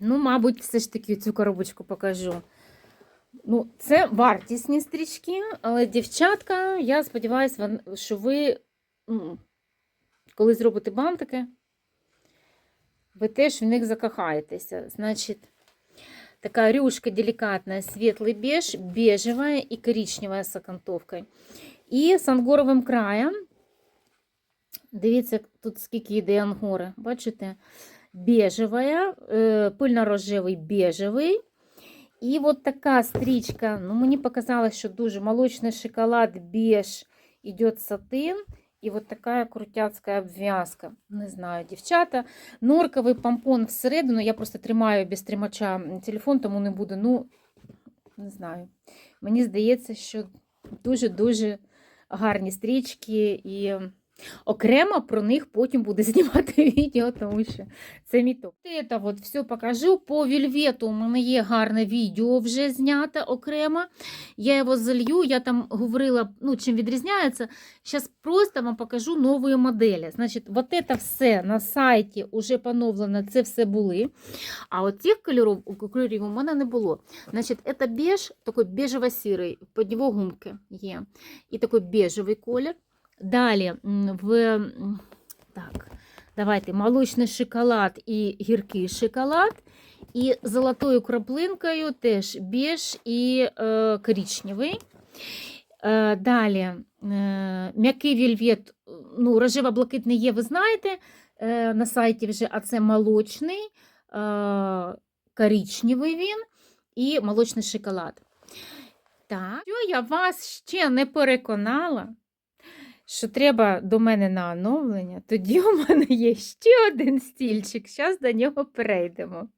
Ну, мабуть, все ж таки цю коробочку покажу. Ну, це вартісні стрічки, але дівчатка, я сподіваюся, що ви, ну, коли зробите бантики, ви теж в них закохаєтеся. Значить, такая рюшка деликатная, светлый беж, бежевая и коричневая с окантовкой. І з ангоровим краєм. Дивіться, тут скільки йде ангори. Бачите? Бежевая, е, пильно-рожевий бежевий. І от така стрічка. Ну, мені показалось, що дуже молочний шоколад, беж, йде сатин. І от така крутяцька обв'язка. Не знаю, дівчата. Норковий помпон всередину. Я просто тримаю без тримача телефон, тому не буду. Ну, не знаю. Мені здається, що дуже-дуже гарні стрічки. І окремо про них потім буду знімати відео, тому що це мій топ. Це от все покажу. По вільвету у мене є гарне відео вже знято окремо. Я його залью, я там говорила, ну, чим відрізняється. Зараз просто вам покажу нові моделі. Значить, вот це все на сайті вже поновлено, це все були. А от цих кольорів, кольорів у мене не було. Значить, це беж, такий бежево-сірий, під нього гумки є. І такий бежевий колір. Далі в так, давайте молочний шоколад і гіркий шоколад. І золотою краплинкою теж беж і е, коричневий. Е, далі е, м'який вільвет, ну, рожево-блакитний є, ви знаєте, е, на сайті вже, а це молочний, е, коричневий він і молочний шоколад. Так, що я вас ще не переконала, що треба до мене на оновлення, тоді у мене є ще один стільчик. Зараз до нього перейдемо.